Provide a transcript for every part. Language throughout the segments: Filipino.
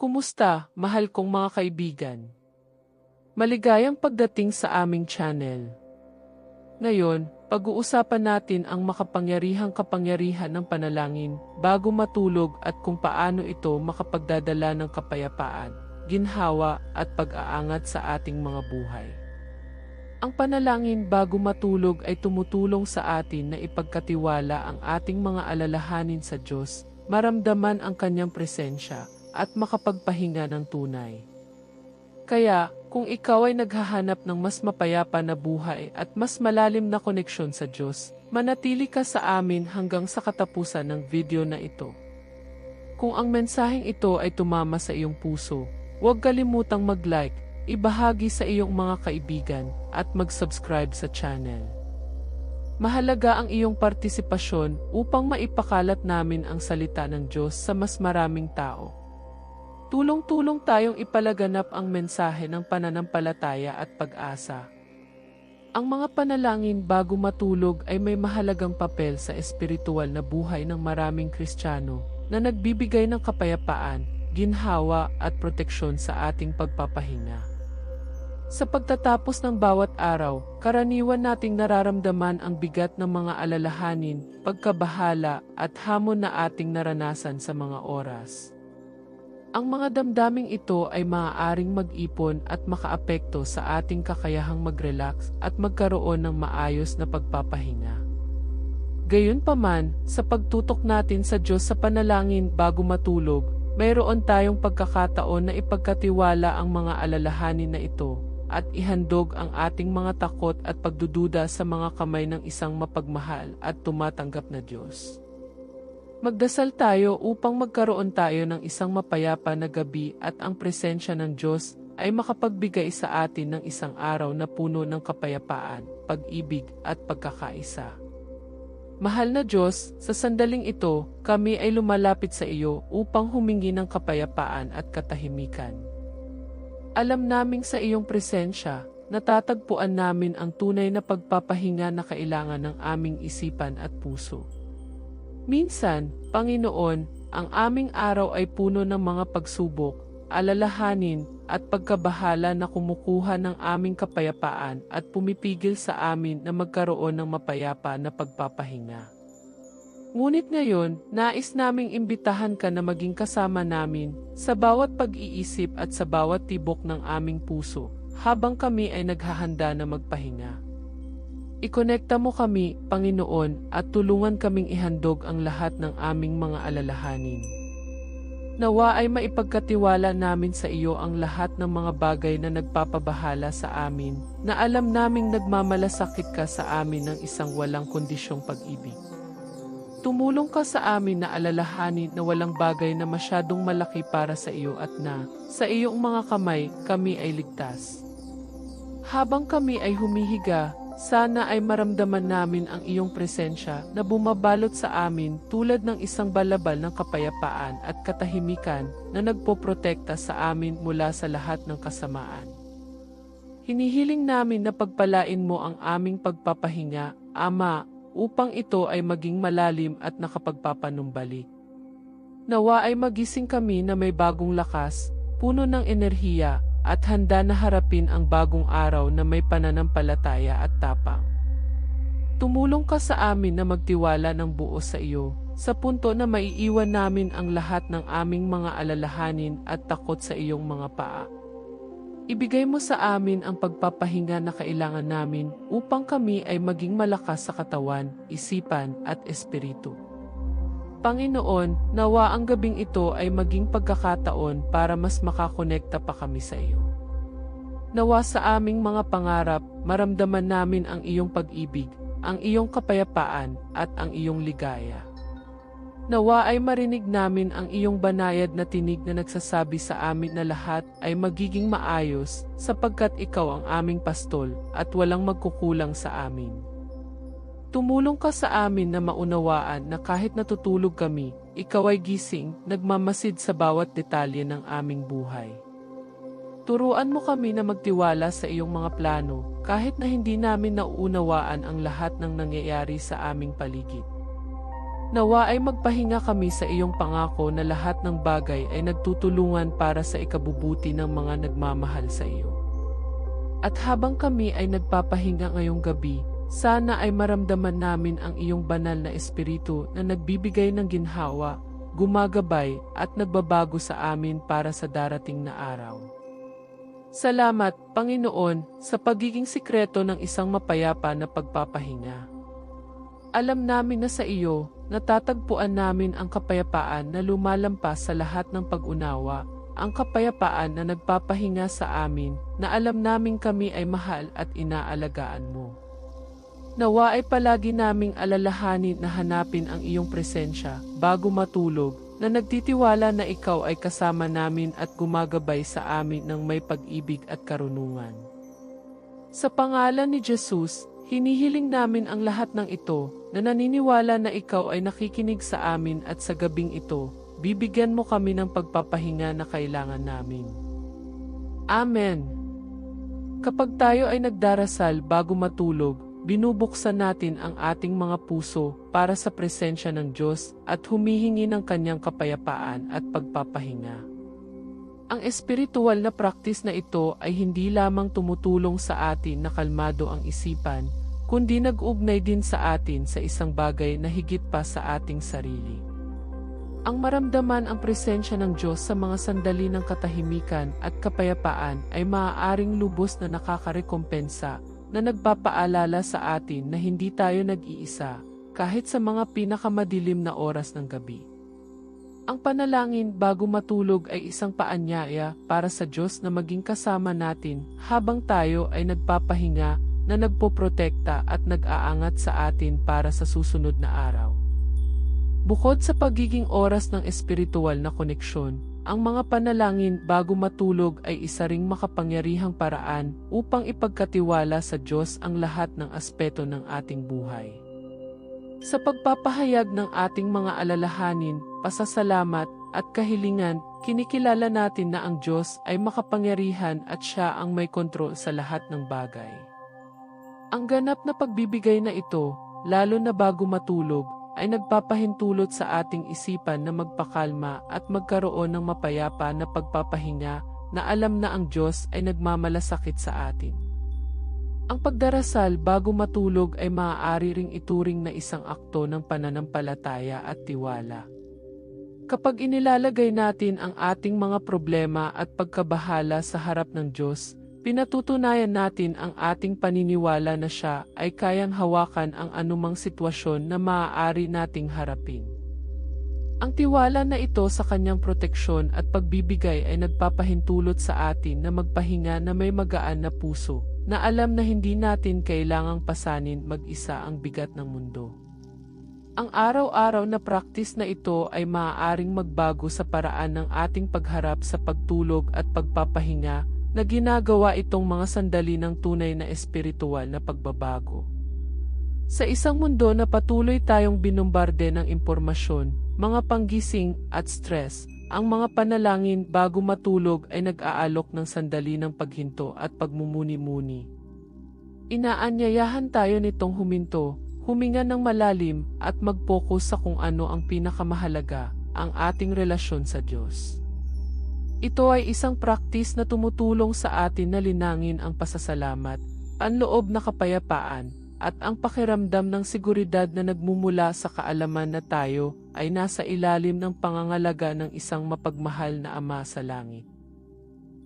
Kumusta, mahal kong mga kaibigan? Maligayang pagdating sa aming channel. Ngayon, pag-uusapan natin ang makapangyarihang kapangyarihan ng panalangin bago matulog at kung paano ito makapagdadala ng kapayapaan, ginhawa at pag-aangat sa ating mga buhay. Ang panalangin bago matulog ay tumutulong sa atin na ipagkatiwala ang ating mga alalahanin sa Diyos, maramdaman ang Kanyang presensya, at makapagpahinga ng tunay. Kaya, kung ikaw ay naghahanap ng mas mapayapa na buhay at mas malalim na koneksyon sa Diyos, manatili ka sa amin hanggang sa katapusan ng video na ito. Kung ang mensaheng ito ay tumama sa iyong puso, huwag kalimutang mag-like, ibahagi sa iyong mga kaibigan, at mag-subscribe sa channel. Mahalaga ang iyong partisipasyon upang maipakalat namin ang salita ng Diyos sa mas maraming tao. Tulong-tulong tayong ipalaganap ang mensahe ng pananampalataya at pag-asa. Ang mga panalangin bago matulog ay may mahalagang papel sa espiritual na buhay ng maraming Kristiyano na nagbibigay ng kapayapaan, ginhawa at proteksyon sa ating pagpapahinga. Sa pagtatapos ng bawat araw, karaniwan nating nararamdaman ang bigat ng mga alalahanin, pagkabahala at hamon na ating naranasan sa mga oras. Ang mga damdaming ito ay maaaring mag-ipon at makaapekto sa ating kakayahang mag-relax at magkaroon ng maayos na pagpapahinga. Gayunpaman, sa pagtutok natin sa Diyos sa panalangin bago matulog, mayroon tayong pagkakataon na ipagkatiwala ang mga alalahanin na ito at ihandog ang ating mga takot at pagdududa sa mga kamay ng isang mapagmahal at tumatanggap na Diyos. Magdasal tayo upang magkaroon tayo ng isang mapayapa na gabi at ang presensya ng Diyos ay makapagbigay sa atin ng isang araw na puno ng kapayapaan, pag-ibig at pagkakaisa. Mahal na Diyos, sa sandaling ito, kami ay lumalapit sa iyo upang humingi ng kapayapaan at katahimikan. Alam naming sa iyong presensya, natatagpuan namin ang tunay na pagpapahinga na kailangan ng aming isipan at puso. Minsan, Panginoon, ang aming araw ay puno ng mga pagsubok, alalahanin, at pagkabahala na kumukuha ng aming kapayapaan at pumipigil sa amin na magkaroon ng mapayapa na pagpapahinga. Ngunit ngayon, nais naming imbitahan ka na maging kasama namin sa bawat pag-iisip at sa bawat tibok ng aming puso habang kami ay naghahanda na magpahinga. Ikonekta mo kami, Panginoon, at tulungan kaming ihandog ang lahat ng aming mga alalahanin. Nawa ay maipagkatiwala namin sa iyo ang lahat ng mga bagay na nagpapabahala sa amin, na alam naming nagmamalasakit ka sa amin ng isang walang kondisyong pag-ibig. Tumulong ka sa amin na alalahanin na walang bagay na masyadong malaki para sa iyo at na, sa iyong mga kamay, kami ay ligtas. Habang kami ay humihiga, sana ay maramdaman namin ang iyong presensya na bumabalot sa amin tulad ng isang balabal ng kapayapaan at katahimikan na nagpoprotekta sa amin mula sa lahat ng kasamaan. Hinihiling namin na pagpalain mo ang aming pagpapahinga, Ama, upang ito ay maging malalim at nakapagpapanumbalik. Nawa ay magising kami na may bagong lakas, puno ng enerhiya at handa na harapin ang bagong araw na may pananampalataya at tapang. Tumulong ka sa amin na magtiwala ng buo sa iyo, sa punto na maiiwan namin ang lahat ng aming mga alalahanin at takot sa iyong mga paa. Ibigay mo sa amin ang pagpapahinga na kailangan namin upang kami ay maging malakas sa katawan, isipan at espiritu. Panginoon, nawa ang gabing ito ay maging pagkakataon para mas makakonekta pa kami sa iyo. Nawa sa aming mga pangarap, maramdaman namin ang iyong pag-ibig, ang iyong kapayapaan, at ang iyong ligaya. Nawa ay marinig namin ang iyong banayad na tinig na nagsasabi sa amin na lahat ay magiging maayos sapagkat ikaw ang aming pastol at walang magkukulang sa amin. Tumulong ka sa amin na maunawaan na kahit natutulog kami, ikaw ay gising, nagmamasid sa bawat detalye ng aming buhay. Turuan mo kami na magtiwala sa iyong mga plano kahit na hindi namin nauunawaan ang lahat ng nangyayari sa aming paligid. Nawa ay magpahinga kami sa iyong pangako na lahat ng bagay ay nagtutulungan para sa ikabubuti ng mga nagmamahal sa iyo. At habang kami ay nagpapahinga ngayong gabi, sana ay maramdaman namin ang iyong banal na espiritu na nagbibigay ng ginhawa, gumagabay at nagbabago sa amin para sa darating na araw. Salamat, Panginoon, sa pagiging sikreto ng isang mapayapa na pagpapahinga. Alam namin na sa iyo, natatagpuan namin ang kapayapaan na lumalampas sa lahat ng pag-unawa, ang kapayapaan na nagpapahinga sa amin, na alam namin kami ay mahal at inaalagaan mo. Nawa ay palagi naming alalahanin na hanapin ang iyong presensya bago matulog, na nagtitiwala na ikaw ay kasama namin at gumagabay sa amin ng may pag-ibig at karunungan. Sa pangalan ni Jesus, hinihiling namin ang lahat ng ito na naniniwala na ikaw ay nakikinig sa amin at sa gabing ito, bibigyan mo kami ng pagpapahinga na kailangan namin. Amen. Kapag tayo ay nagdarasal bago matulog, binubuksan natin ang ating mga puso para sa presensya ng Diyos at humihingi ng kanyang kapayapaan at pagpapahinga. Ang espiritual na praktis na ito ay hindi lamang tumutulong sa atin na kalmado ang isipan, kundi nag-ugnay din sa atin sa isang bagay na higit pa sa ating sarili. Ang maramdaman ang presensya ng Diyos sa mga sandali ng katahimikan at kapayapaan ay maaaring lubos na nakakarekompensa na nagpapaalala sa atin na hindi tayo nag-iisa kahit sa mga pinakamadilim na oras ng gabi. Ang panalangin bago matulog ay isang paanyaya para sa Diyos na maging kasama natin habang tayo ay nagpapahinga na nagpoprotekta at nag-aangat sa atin para sa susunod na araw. Bukod sa pagiging oras ng espiritual na koneksyon, ang mga panalangin bago matulog ay isa ring makapangyarihang paraan upang ipagkatiwala sa Diyos ang lahat ng aspeto ng ating buhay. Sa pagpapahayag ng ating mga alalahanin, pasasalamat at kahilingan, kinikilala natin na ang Diyos ay makapangyarihan at siya ang may kontrol sa lahat ng bagay. Ang ganap na pagbibigay na ito, lalo na bago matulog, ay nagpapahintulot sa ating isipan na magpakalma at magkaroon ng mapayapa na pagpapahinga na alam na ang Diyos ay nagmamalasakit sa atin. Ang pagdarasal bago matulog ay maaari ring ituring na isang akto ng pananampalataya at tiwala. Kapag inilalagay natin ang ating mga problema at pagkabahala sa harap ng Diyos, Pinatutunayan natin ang ating paniniwala na siya ay kayang hawakan ang anumang sitwasyon na maaari nating harapin. Ang tiwala na ito sa kanyang proteksyon at pagbibigay ay nagpapahintulot sa atin na magpahinga na may magaan na puso, na alam na hindi natin kailangang pasanin mag-isa ang bigat ng mundo. Ang araw-araw na praktis na ito ay maaaring magbago sa paraan ng ating pagharap sa pagtulog at pagpapahinga na ginagawa itong mga sandali ng tunay na espiritual na pagbabago. Sa isang mundo na patuloy tayong binumbarde ng impormasyon, mga panggising at stress, ang mga panalangin bago matulog ay nag-aalok ng sandali ng paghinto at pagmumuni-muni. Inaanyayahan tayo nitong huminto, huminga ng malalim at mag-focus sa kung ano ang pinakamahalaga, ang ating relasyon sa Diyos. Ito ay isang praktis na tumutulong sa atin na linangin ang pasasalamat, ang loob na kapayapaan, at ang pakiramdam ng seguridad na nagmumula sa kaalaman na tayo ay nasa ilalim ng pangangalaga ng isang mapagmahal na Ama sa langit.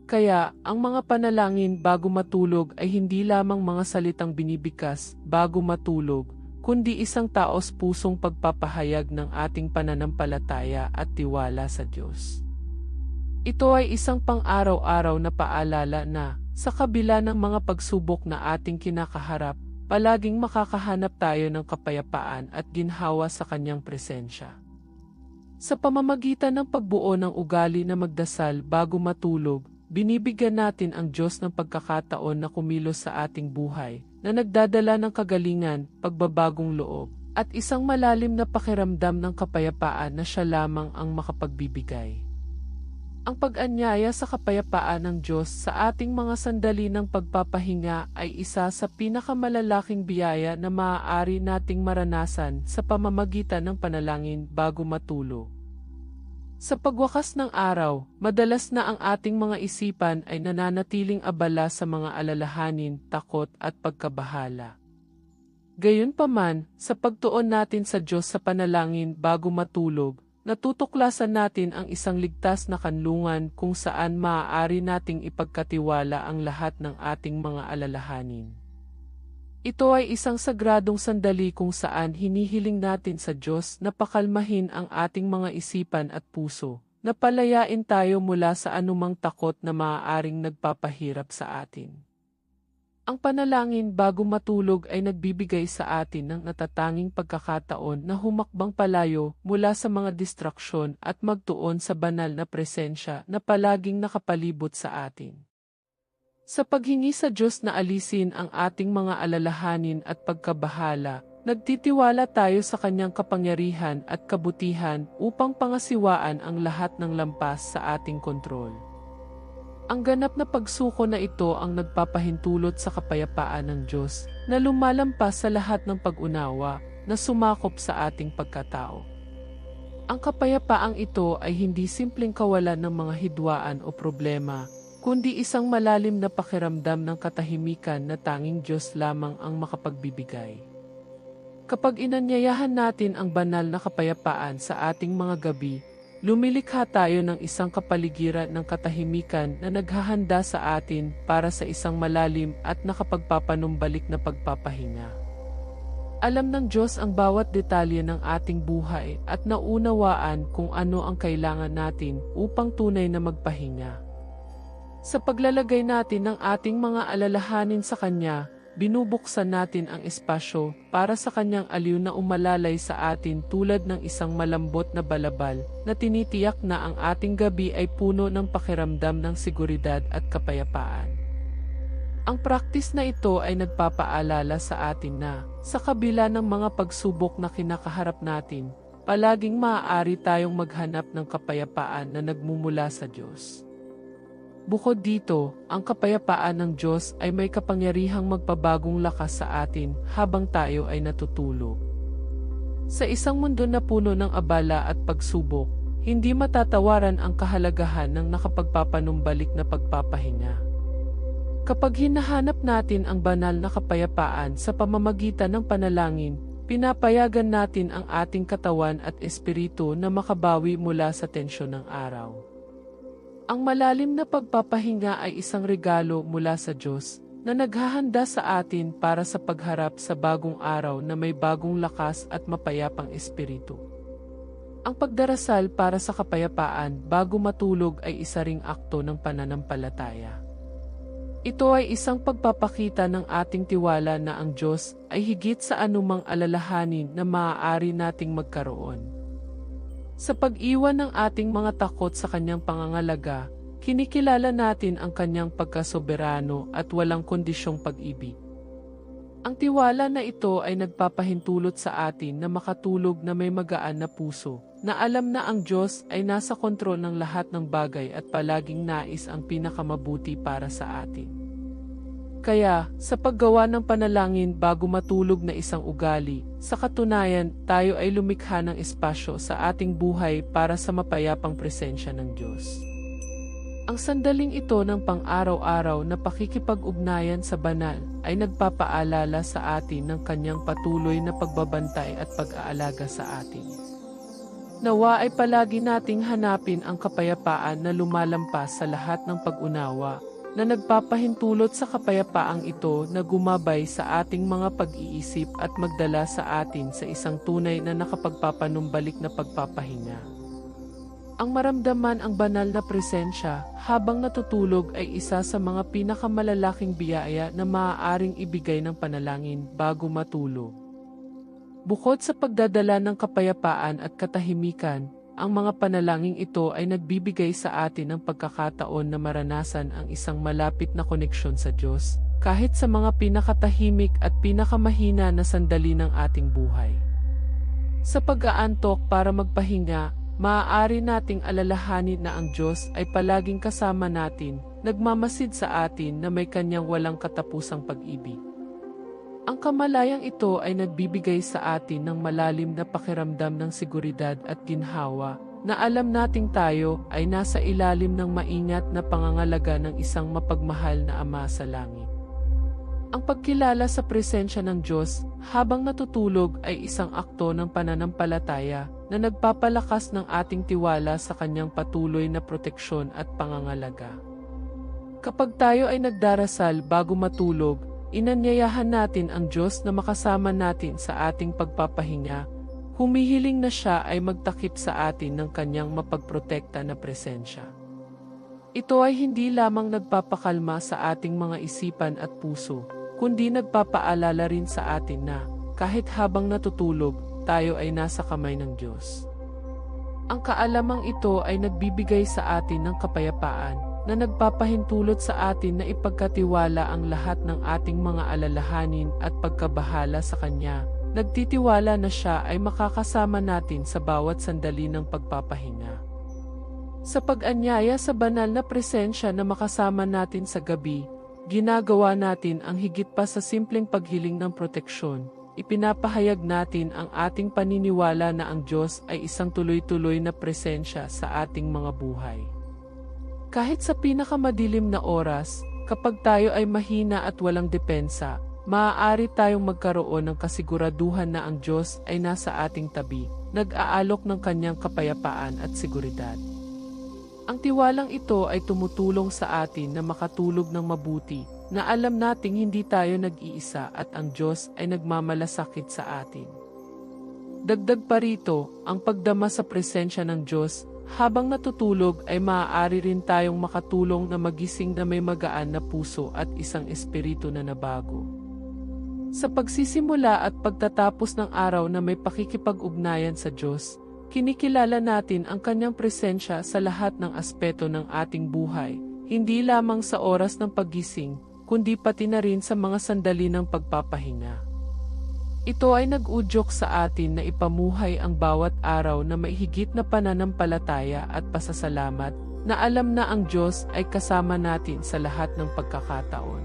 Kaya, ang mga panalangin bago matulog ay hindi lamang mga salitang binibikas bago matulog, kundi isang taos pusong pagpapahayag ng ating pananampalataya at tiwala sa Diyos. Ito ay isang pang-araw-araw na paalala na, sa kabila ng mga pagsubok na ating kinakaharap, palaging makakahanap tayo ng kapayapaan at ginhawa sa kanyang presensya. Sa pamamagitan ng pagbuo ng ugali na magdasal bago matulog, binibigyan natin ang Diyos ng pagkakataon na kumilos sa ating buhay, na nagdadala ng kagalingan, pagbabagong loob, at isang malalim na pakiramdam ng kapayapaan na siya lamang ang makapagbibigay. Ang pag-anyaya sa kapayapaan ng Diyos sa ating mga sandali ng pagpapahinga ay isa sa pinakamalalaking biyaya na maaari nating maranasan sa pamamagitan ng panalangin bago matulog. Sa pagwakas ng araw, madalas na ang ating mga isipan ay nananatiling abala sa mga alalahanin, takot at pagkabahala. Gayunpaman, sa pagtuon natin sa Diyos sa panalangin bago matulog, natutuklasan natin ang isang ligtas na kanlungan kung saan maaari nating ipagkatiwala ang lahat ng ating mga alalahanin. Ito ay isang sagradong sandali kung saan hinihiling natin sa Diyos na pakalmahin ang ating mga isipan at puso, na palayain tayo mula sa anumang takot na maaaring nagpapahirap sa atin. Ang panalangin bago matulog ay nagbibigay sa atin ng natatanging pagkakataon na humakbang palayo mula sa mga distraksyon at magtuon sa banal na presensya na palaging nakapalibot sa atin. Sa paghingi sa Diyos na alisin ang ating mga alalahanin at pagkabahala, nagtitiwala tayo sa Kanyang kapangyarihan at kabutihan upang pangasiwaan ang lahat ng lampas sa ating kontrol. Ang ganap na pagsuko na ito ang nagpapahintulot sa kapayapaan ng Diyos na lumalampas sa lahat ng pag-unawa na sumakop sa ating pagkatao. Ang kapayapaang ito ay hindi simpleng kawalan ng mga hidwaan o problema, kundi isang malalim na pakiramdam ng katahimikan na tanging Diyos lamang ang makapagbibigay. Kapag inanyayahan natin ang banal na kapayapaan sa ating mga gabi, Lumilikha tayo ng isang kapaligiran ng katahimikan na naghahanda sa atin para sa isang malalim at nakapagpapanumbalik na pagpapahinga. Alam ng Diyos ang bawat detalye ng ating buhay at naunawaan kung ano ang kailangan natin upang tunay na magpahinga. Sa paglalagay natin ng ating mga alalahanin sa Kanya, binubuksan natin ang espasyo para sa kanyang aliw na umalalay sa atin tulad ng isang malambot na balabal na tinitiyak na ang ating gabi ay puno ng pakiramdam ng seguridad at kapayapaan. Ang praktis na ito ay nagpapaalala sa atin na, sa kabila ng mga pagsubok na kinakaharap natin, palaging maaari tayong maghanap ng kapayapaan na nagmumula sa Diyos. Bukod dito, ang kapayapaan ng Diyos ay may kapangyarihang magpabagong lakas sa atin habang tayo ay natutulog. Sa isang mundo na puno ng abala at pagsubok, hindi matatawaran ang kahalagahan ng nakapagpapanumbalik na pagpapahinga. Kapag hinahanap natin ang banal na kapayapaan sa pamamagitan ng panalangin, pinapayagan natin ang ating katawan at espiritu na makabawi mula sa tensyon ng araw. Ang malalim na pagpapahinga ay isang regalo mula sa Diyos na naghahanda sa atin para sa pagharap sa bagong araw na may bagong lakas at mapayapang espiritu. Ang pagdarasal para sa kapayapaan bago matulog ay isa ring akto ng pananampalataya. Ito ay isang pagpapakita ng ating tiwala na ang Diyos ay higit sa anumang alalahanin na maaari nating magkaroon. Sa pag-iwan ng ating mga takot sa kanyang pangangalaga, kinikilala natin ang kanyang pagkasoberano at walang kondisyong pag-ibig. Ang tiwala na ito ay nagpapahintulot sa atin na makatulog na may magaan na puso, na alam na ang Diyos ay nasa kontrol ng lahat ng bagay at palaging nais ang pinakamabuti para sa atin. Kaya, sa paggawa ng panalangin bago matulog na isang ugali, sa katunayan tayo ay lumikha ng espasyo sa ating buhay para sa mapayapang presensya ng Diyos. Ang sandaling ito ng pang-araw-araw na pakikipag-ugnayan sa banal ay nagpapaalala sa atin ng kanyang patuloy na pagbabantay at pag-aalaga sa atin. Nawa ay palagi nating hanapin ang kapayapaan na lumalampas sa lahat ng pag-unawa na nagpapahintulot sa kapayapaang ito na gumabay sa ating mga pag-iisip at magdala sa atin sa isang tunay na nakapagpapanumbalik na pagpapahinga. Ang maramdaman ang banal na presensya habang natutulog ay isa sa mga pinakamalalaking biyaya na maaaring ibigay ng panalangin bago matulog. Bukod sa pagdadala ng kapayapaan at katahimikan, ang mga panalangin ito ay nagbibigay sa atin ng pagkakataon na maranasan ang isang malapit na koneksyon sa Diyos, kahit sa mga pinakatahimik at pinakamahina na sandali ng ating buhay. Sa pag-aantok para magpahinga, maaari nating alalahanin na ang Diyos ay palaging kasama natin, nagmamasid sa atin na may kanyang walang katapusang pag-ibig. Ang kamalayang ito ay nagbibigay sa atin ng malalim na pakiramdam ng seguridad at ginhawa, na alam nating tayo ay nasa ilalim ng maingat na pangangalaga ng isang mapagmahal na Ama sa langit. Ang pagkilala sa presensya ng Diyos habang natutulog ay isang akto ng pananampalataya na nagpapalakas ng ating tiwala sa kanyang patuloy na proteksyon at pangangalaga. Kapag tayo ay nagdarasal bago matulog, inanyayahan natin ang Diyos na makasama natin sa ating pagpapahinga, humihiling na siya ay magtakip sa atin ng kanyang mapagprotekta na presensya. Ito ay hindi lamang nagpapakalma sa ating mga isipan at puso, kundi nagpapaalala rin sa atin na, kahit habang natutulog, tayo ay nasa kamay ng Diyos. Ang kaalamang ito ay nagbibigay sa atin ng kapayapaan na nagpapahintulot sa atin na ipagkatiwala ang lahat ng ating mga alalahanin at pagkabahala sa Kanya. Nagtitiwala na siya ay makakasama natin sa bawat sandali ng pagpapahinga. Sa pag-anyaya sa banal na presensya na makasama natin sa gabi, ginagawa natin ang higit pa sa simpleng paghiling ng proteksyon, ipinapahayag natin ang ating paniniwala na ang Diyos ay isang tuloy-tuloy na presensya sa ating mga buhay. Kahit sa pinakamadilim na oras, kapag tayo ay mahina at walang depensa, maaari tayong magkaroon ng kasiguraduhan na ang Diyos ay nasa ating tabi, nag-aalok ng kanyang kapayapaan at seguridad. Ang tiwalang ito ay tumutulong sa atin na makatulog ng mabuti, na alam nating hindi tayo nag-iisa at ang Diyos ay nagmamalasakit sa atin. Dagdag pa rito, ang pagdama sa presensya ng Diyos habang natutulog ay maaari rin tayong makatulong na magising na may magaan na puso at isang espiritu na nabago. Sa pagsisimula at pagtatapos ng araw na may pakikipag-ugnayan sa Diyos, kinikilala natin ang kanyang presensya sa lahat ng aspeto ng ating buhay, hindi lamang sa oras ng pagising, kundi pati na rin sa mga sandali ng pagpapahinga. Ito ay nag-udyok sa atin na ipamuhay ang bawat araw na may higit na pananampalataya at pasasalamat na alam na ang Diyos ay kasama natin sa lahat ng pagkakataon.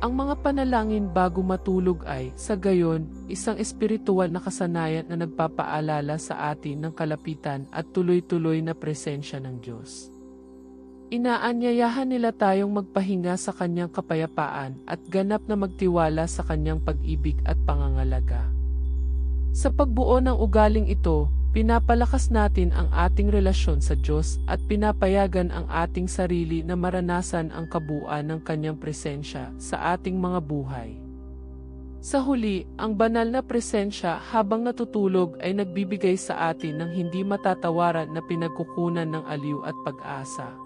Ang mga panalangin bago matulog ay, sa gayon, isang espiritual na kasanayan na nagpapaalala sa atin ng kalapitan at tuloy-tuloy na presensya ng Diyos. Inaanyayahan nila tayong magpahinga sa kanyang kapayapaan at ganap na magtiwala sa kanyang pag-ibig at pangangalaga. Sa pagbuo ng ugaling ito, pinapalakas natin ang ating relasyon sa Diyos at pinapayagan ang ating sarili na maranasan ang kabuuan ng kanyang presensya sa ating mga buhay. Sa huli, ang banal na presensya habang natutulog ay nagbibigay sa atin ng hindi matatawaran na pinagkukunan ng aliw at pag-asa.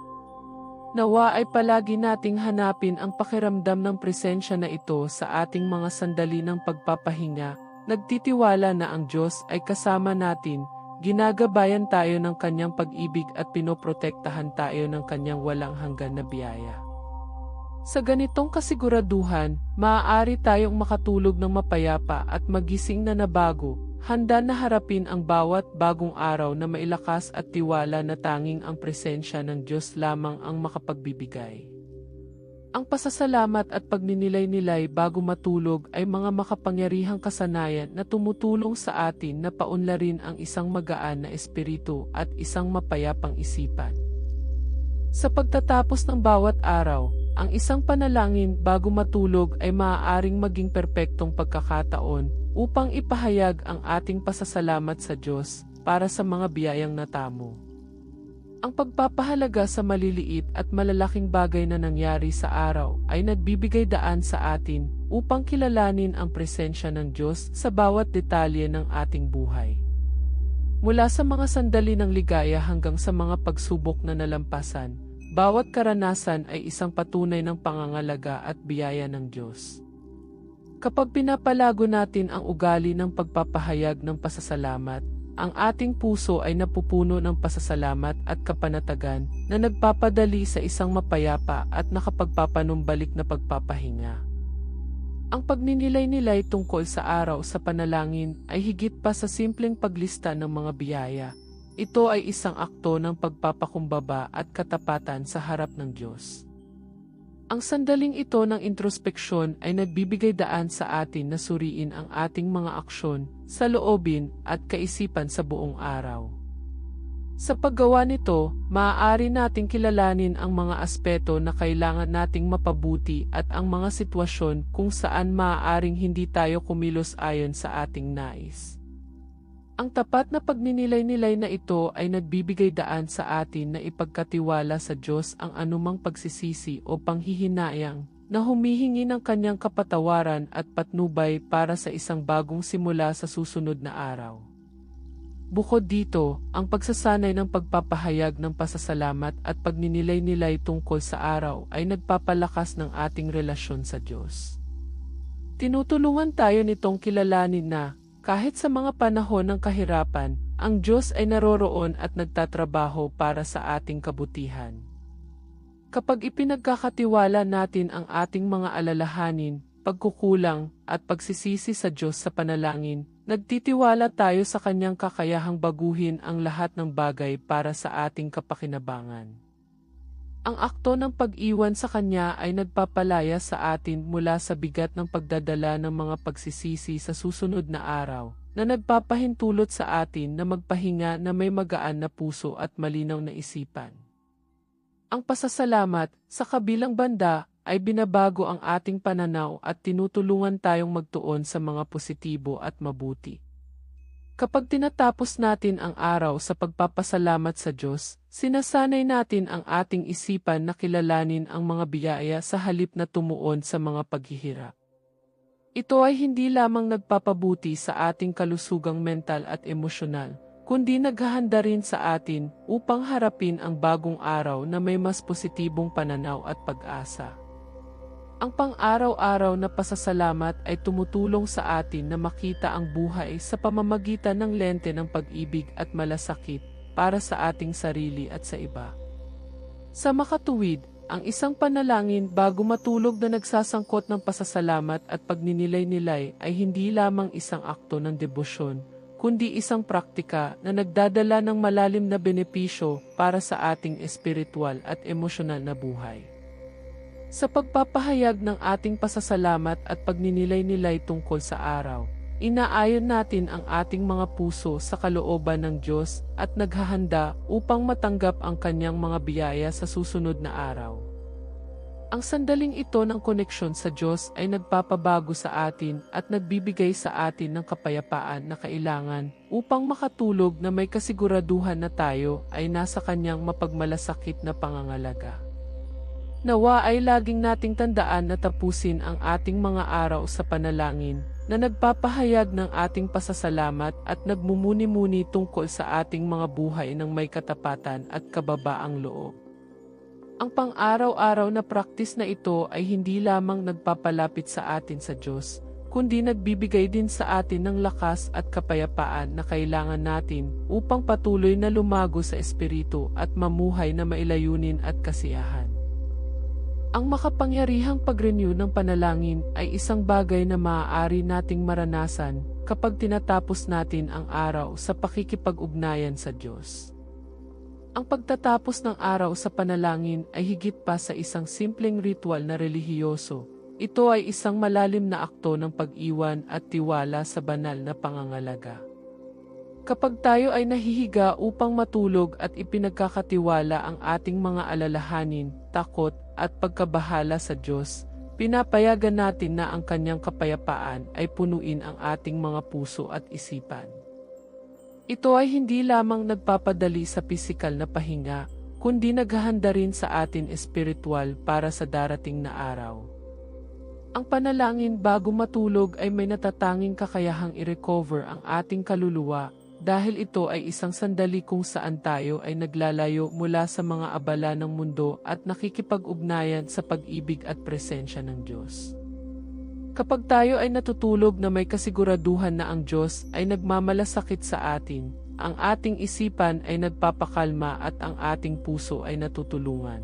Nawa ay palagi nating hanapin ang pakiramdam ng presensya na ito sa ating mga sandali ng pagpapahinga, nagtitiwala na ang Diyos ay kasama natin, ginagabayan tayo ng kanyang pag-ibig at pinoprotektahan tayo ng kanyang walang hanggan na biyaya. Sa ganitong kasiguraduhan, maaari tayong makatulog ng mapayapa at magising na nabago, handa na harapin ang bawat bagong araw na mailakas at tiwala na tanging ang presensya ng Diyos lamang ang makapagbibigay. Ang pasasalamat at pagninilay-nilay bago matulog ay mga makapangyarihang kasanayan na tumutulong sa atin na paunlarin ang isang magaan na espiritu at isang mapayapang isipan. Sa pagtatapos ng bawat araw, ang isang panalangin bago matulog ay maaaring maging perpektong pagkakataon upang ipahayag ang ating pasasalamat sa Diyos para sa mga biyayang natamo. Ang pagpapahalaga sa maliliit at malalaking bagay na nangyari sa araw ay nagbibigay daan sa atin upang kilalanin ang presensya ng Diyos sa bawat detalye ng ating buhay. Mula sa mga sandali ng ligaya hanggang sa mga pagsubok na nalampasan, bawat karanasan ay isang patunay ng pangangalaga at biyaya ng Diyos. Kapag pinapalago natin ang ugali ng pagpapahayag ng pasasalamat, ang ating puso ay napupuno ng pasasalamat at kapanatagan na nagpapadali sa isang mapayapa at nakapagpapanumbalik na pagpapahinga. Ang pagninilay-nilay tungkol sa araw sa panalangin ay higit pa sa simpleng paglista ng mga biyaya. ito ay isang akto ng pagpapakumbaba at katapatan sa harap ng Diyos. Ang sandaling ito ng introspeksyon ay nagbibigay daan sa atin na suriin ang ating mga aksyon, sa loobin at kaisipan sa buong araw. Sa paggawa nito, maaari nating kilalanin ang mga aspeto na kailangan nating mapabuti at ang mga sitwasyon kung saan maaaring hindi tayo kumilos ayon sa ating nais. Ang tapat na pagninilay-nilay na ito ay nagbibigay daan sa atin na ipagkatiwala sa Diyos ang anumang pagsisisi o panghihinayang na humihingi ng kanyang kapatawaran at patnubay para sa isang bagong simula sa susunod na araw. Bukod dito, ang pagsasanay ng pagpapahayag ng pasasalamat at pagninilay-nilay tungkol sa araw ay nagpapalakas ng ating relasyon sa Diyos. Tinutulungan tayo nitong kilalanin na, kahit sa mga panahon ng kahirapan, ang Diyos ay naroroon at nagtatrabaho para sa ating kabutihan. Kapag ipinagkakatiwala natin ang ating mga alalahanin, pagkukulang, at pagsisisi sa Diyos sa panalangin, nagtitiwala tayo sa Kanyang kakayahang baguhin ang lahat ng bagay para sa ating kapakinabangan. Ang akto ng pag-iwan sa Kanya ay nagpapalaya sa atin mula sa bigat ng pagdadala ng mga pagsisisi sa susunod na araw, na nagpapahintulot sa atin na magpahinga na may magaan na puso at malinaw na isipan. Ang pasasalamat, sa kabilang banda, ay binabago ang ating pananaw at tinutulungan tayong magtuon sa mga positibo at mabuti. Kapag tinatapos natin ang araw sa pagpapasalamat sa Diyos, sinasanay natin ang ating isipan na kilalanin ang mga biyaya sa halip na tumuon sa mga paghihirap. Ito ay hindi lamang nagpapabuti sa ating kalusugang mental at emosyonal, kundi naghahanda rin sa atin upang harapin ang bagong araw na may mas positibong pananaw at pag-asa. Ang pang-araw-araw na pasasalamat ay tumutulong sa atin na makita ang buhay sa pamamagitan ng lente ng pag-ibig at malasakit para sa ating sarili at sa iba. Sa makatuwid, ang isang panalangin bago matulog na nagsasangkot ng pasasalamat at pagninilay-nilay ay hindi lamang isang akto ng debosyon, kundi isang praktika na nagdadala ng malalim na benepisyo para sa ating espiritual at emosyonal na buhay. Sa pagpapahayag ng ating pasasalamat at pagninilay-nilay tungkol sa araw, inaayon natin ang ating mga puso sa kalooban ng Diyos at naghahanda upang matanggap ang kanyang mga biyaya sa susunod na araw. Ang sandaling ito ng koneksyon sa Diyos ay nagpapabago sa atin at nagbibigay sa atin ng kapayapaan na kailangan upang makatulog na may kasiguraduhan na tayo ay nasa kanyang mapagmalasakit na pangangalaga. Nawa ay laging nating tandaan na tapusin ang ating mga araw sa panalangin na nagpapahayag ng ating pasasalamat at nagmumuni-muni tungkol sa ating mga buhay ng may katapatan at kababaang loob. Ang pang-araw-araw na praktis na ito ay hindi lamang nagpapalapit sa atin sa Diyos, kundi nagbibigay din sa atin ng lakas at kapayapaan na kailangan natin upang patuloy na lumago sa Espiritu at mamuhay na mailayunin at kasiyahan. Ang makapangyarihang pag-renew ng panalangin ay isang bagay na maaari nating maranasan kapag tinatapos natin ang araw sa pakikipag-ugnayan sa Diyos. Ang pagtatapos ng araw sa panalangin ay higit pa sa isang simpleng ritual na relihiyoso. Ito ay isang malalim na akto ng pag-iwan at tiwala sa banal na pangangalaga. Kapag tayo ay nahihiga upang matulog at ipinagkakatiwala ang ating mga alalahanin, takot, at pagkabahala sa Diyos, pinapayagan natin na ang kanyang kapayapaan ay punuin ang ating mga puso at isipan. Ito ay hindi lamang nagpapadali sa pisikal na pahinga, kundi naghahanda rin sa atin espiritual para sa darating na araw. Ang panalangin bago matulog ay may natatanging kakayahang i-recover ang ating kaluluwa dahil ito ay isang sandali kung saan tayo ay naglalayo mula sa mga abala ng mundo at nakikipag-ugnayan sa pag-ibig at presensya ng Diyos. Kapag tayo ay natutulog na may kasiguraduhan na ang Diyos ay nagmamalasakit sa atin, ang ating isipan ay nagpapakalma at ang ating puso ay natutulungan.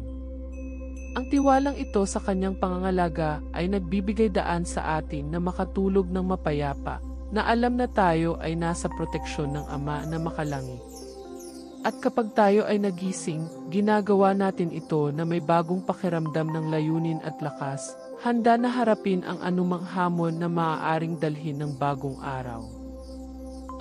Ang tiwalang ito sa kanyang pangangalaga ay nagbibigay daan sa atin na makatulog ng mapayapa na alam na tayo ay nasa proteksyon ng Ama na makalangit. At kapag tayo ay nagising, ginagawa natin ito na may bagong pakiramdam ng layunin at lakas, handa na harapin ang anumang hamon na maaaring dalhin ng bagong araw.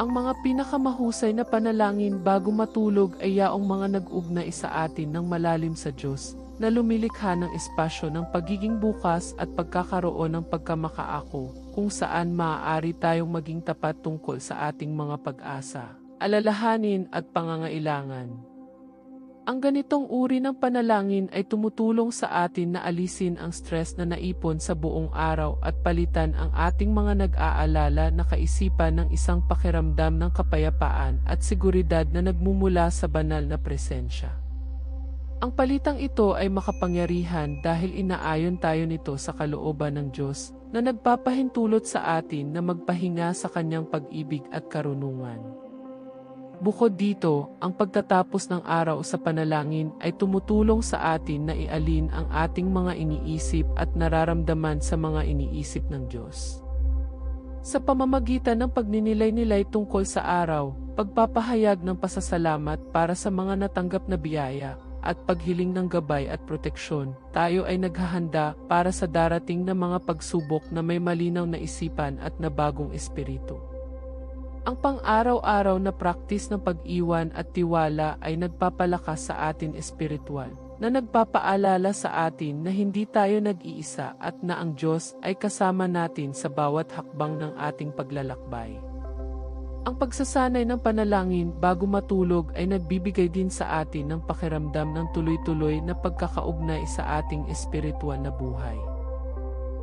Ang mga pinakamahusay na panalangin bago matulog ay yaong mga nag-ugnay sa atin ng malalim sa Diyos, na lumilikha ng espasyo ng pagiging bukas at pagkakaroon ng pagkamakaako, kung saan maaari tayong maging tapat tungkol sa ating mga pag-asa alalahanin at pangangailangan. Ang ganitong uri ng panalangin ay tumutulong sa atin na alisin ang stress na naipon sa buong araw at palitan ang ating mga nag-aalala na kaisipan ng isang pakiramdam ng kapayapaan at seguridad na nagmumula sa banal na presensya. Ang palitang ito ay makapangyarihan dahil inaayon tayo nito sa kalooban ng Diyos na nagpapahintulot sa atin na magpahinga sa kanyang pag-ibig at karunungan. Bukod dito, ang pagtatapos ng araw sa panalangin ay tumutulong sa atin na ialin ang ating mga iniisip at nararamdaman sa mga iniisip ng Diyos. Sa pamamagitan ng pagninilay-nilay tungkol sa araw, pagpapahayag ng pasasalamat para sa mga natanggap na biyaya, at paghiling ng gabay at proteksyon, tayo ay naghahanda para sa darating na mga pagsubok na may malinaw na isipan at na bagong espiritu. Ang pang-araw-araw na praktis ng pag-iwan at tiwala ay nagpapalakas sa atin espiritual, na nagpapaalala sa atin na hindi tayo nag-iisa at na ang Diyos ay kasama natin sa bawat hakbang ng ating paglalakbay. Ang pagsasanay ng panalangin bago matulog ay nagbibigay din sa atin ng pakiramdam ng tuloy-tuloy na pagkakaugnay sa ating espiritual na buhay.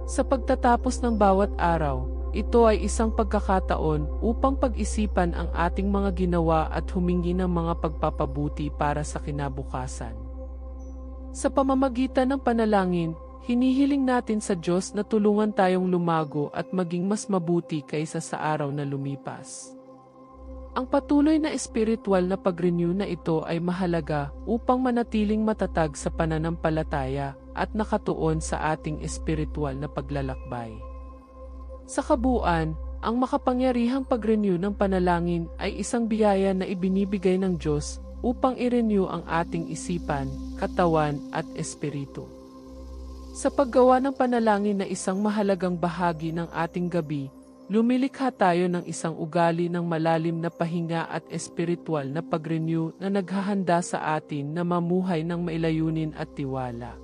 Sa pagtatapos ng bawat araw, ito ay isang pagkakataon upang pag-isipan ang ating mga ginawa at humingi ng mga pagpapabuti para sa kinabukasan. Sa pamamagitan ng panalangin, hinihiling natin sa Diyos na tulungan tayong lumago at maging mas mabuti kaysa sa araw na lumipas. Ang patuloy na espiritual na pag-renew na ito ay mahalaga upang manatiling matatag sa pananampalataya at nakatuon sa ating espiritual na paglalakbay. Sa kabuuan, ang makapangyarihang pag-renew ng panalangin ay isang biyaya na ibinibigay ng Diyos upang i-renew ang ating isipan, katawan at espiritu. Sa paggawa ng panalangin na isang mahalagang bahagi ng ating gabi, lumilikha tayo ng isang ugali ng malalim na pahinga at espiritual na pag-renew na naghahanda sa atin na mamuhay ng mailayunin at tiwala.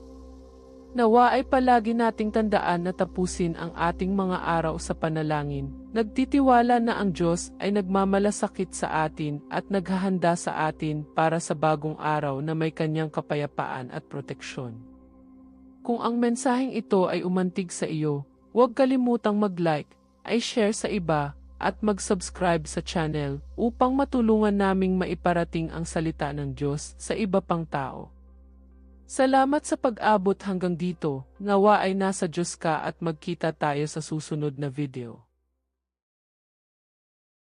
Nawa ay palagi nating tandaan na tapusin ang ating mga araw sa panalangin. Nagtitiwala na ang Diyos ay nagmamalasakit sa atin at naghahanda sa atin para sa bagong araw na may kanyang kapayapaan at proteksyon. Kung ang mensaheng ito ay umantig sa iyo, huwag kalimutang mag-like, ay share sa iba, at mag-subscribe sa channel upang matulungan naming maiparating ang salita ng Diyos sa iba pang tao. Salamat sa pag-abot hanggang dito, nawa ay nasa Diyos ka at magkita tayo sa susunod na video.